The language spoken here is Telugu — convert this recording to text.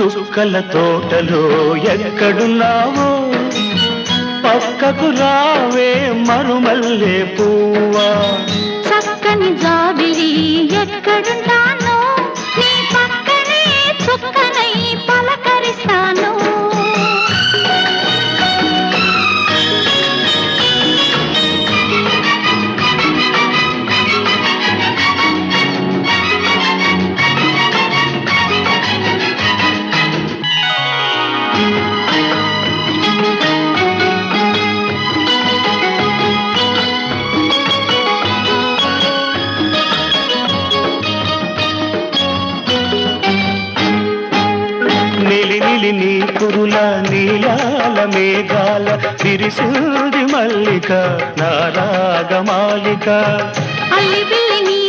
చుక్కల తోటలో ఎక్కడున్నావో? పక్కకు రావే మరుమల్లే పువ్వా? చక్కని జాబిలి ఎక్కడున్నా నిలి నీ కురుల నీలాల మేఘాల విరిసింది మల్లిక నారాగమాలిక అల్లి బిల్లి నీ